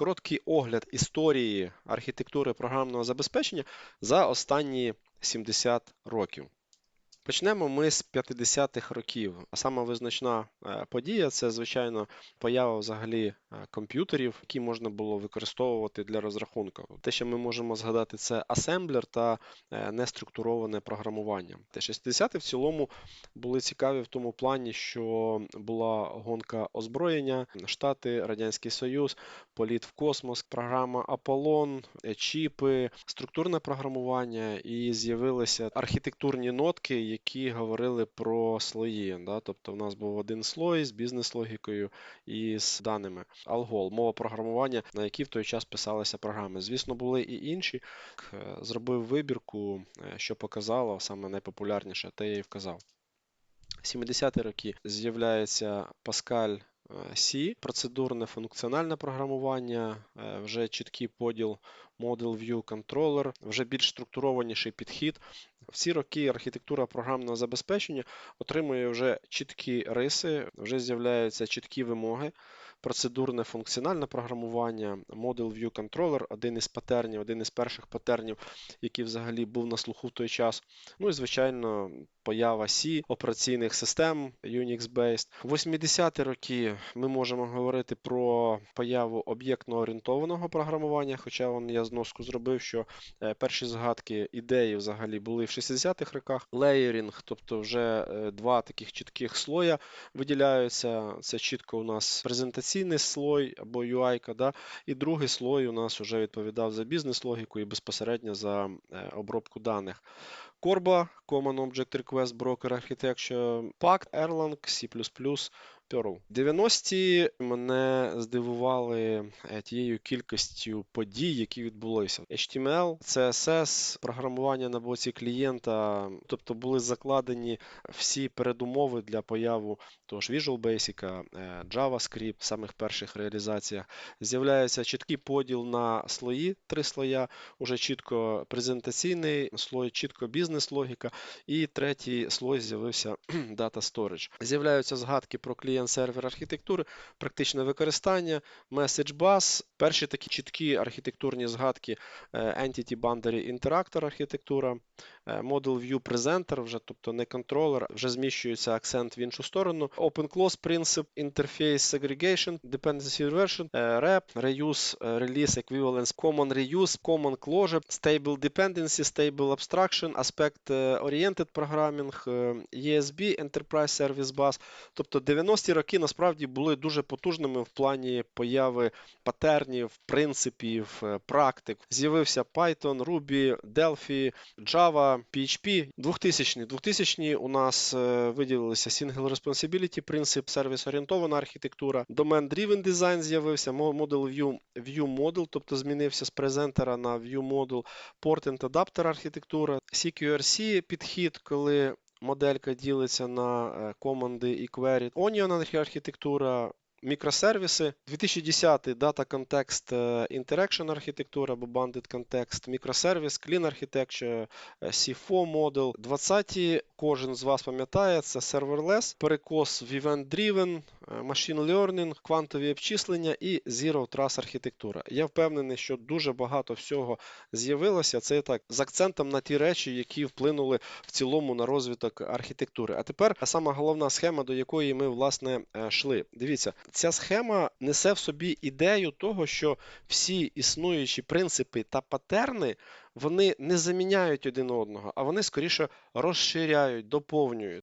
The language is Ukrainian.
короткий огляд історії архітектури програмного забезпечення за останні 70 років. Почнемо ми з 50-х років. А сама визначна е, подія це, звичайно, поява взагалі е, комп'ютерів, які можна було використовувати для розрахунку. Те, що ми можемо згадати, це асемблер та е, неструктуроване програмування. Те 60-ті в цілому були цікаві в тому плані, що була гонка озброєння, Штати, Радянський Союз, політ в космос, програма Аполлон, чіпи, структурне програмування, і з'явилися архітектурні нотки, які говорили про слої. Да? Тобто, в нас був один слой з бізнес-логікою і з даними. Algol, мова програмування, на якій в той час писалися програми. Звісно, були і інші. Е, Зробив вибірку, е, що показало саме найпопулярніше, те я і вказав. 70-ті роки з'являється е, C, процедурне функціональне програмування, е, вже чіткий поділ Model View Controller, вже більш структурованіший підхід. В ці роки архітектура програмного забезпечення отримує вже чіткі риси, вже з'являються чіткі вимоги. Процедурне функціональне програмування, Model View Controller, один із патернів, один із перших патернів, який взагалі був на слуху в той час. Ну і, звичайно, поява C, операційних систем Unix-based. В 80-ті роки ми можемо говорити про появу об'єктно орієнтованого програмування, хоча вон я зноску зробив, що е, перші згадки ідеї взагалі були в 60-х роках. Леєрінг, тобто вже е, два таких чітких слоя виділяються. Це чітко у нас презентаційний слой або UI, да? і другий слой у нас вже відповідав за бізнес-логіку і безпосередньо за е, обробку даних. Corba, Common Object Request Broker Architecture, Pact, Erlang, C++, Perl. 90-ті мене здивували е, тією кількістю подій, які відбулися. HTML, CSS, програмування на боці клієнта, тобто були закладені всі передумови для появу того ж Visual Basic, е, JavaScript в самих перших реалізаціях. З'являється чіткий поділ на слої, три слоя, уже чітко презентаційний слой, чітко бізнес-логіка. І третій слой з'явився Data Storage. З'являються згадки про клієнт-сервер архітектури, практичне використання, Message Bus, перші такі чіткі архітектурні згадки е, Entity Boundary Interactor архітектура, Model View Presenter, вже, тобто не контролер, вже зміщується акцент в іншу сторону. Open Close Principle, Interface Segregation, Dependency Reversion, е, REP, Reuse, е, Release Equivalence, Common Reuse, Common Closure, Stable Dependency, Stable Abstraction, Aspect е, Oriented Programming, е, ESB, Enterprise Service Bus. Тобто 90-ті роки насправді були дуже потужними в плані появи патернів, принципів, е, практик. З'явився Python, Ruby, Delphi, Java, PHP. 2000-ні. 2000-ні у нас е, виділилися Single Responsibility принцип, сервіс-орієнтована архітектура, Domain-Driven Design з'явився, мо- Model View, View Model, тобто змінився з презентера на View Model, Port and Adapter архітектура, CQRC підхід, коли моделька ділиться на е, команди і query, Onion архітектура, мікросервіси. 2010 Data Context е, Interaction архітектура або Bandit Context, мікросервіс, Clean Architecture, CFO Model. 20 кожен з вас пам'ятає, це serverless, перекос в event-driven, е, machine learning, квантові обчислення і Zero Trust архітектура. Я впевнений, що дуже багато всього з'явилося. Це так з акцентом на ті речі, які вплинули в цілому на розвиток архітектури. А тепер сама головна схема, до якої ми власне е, йшли. Дивіться, ця схема несе в собі ідею того, що всі існуючі принципи та патерни. Вони не заміняють один одного, а вони скоріше розширяють, доповнюють.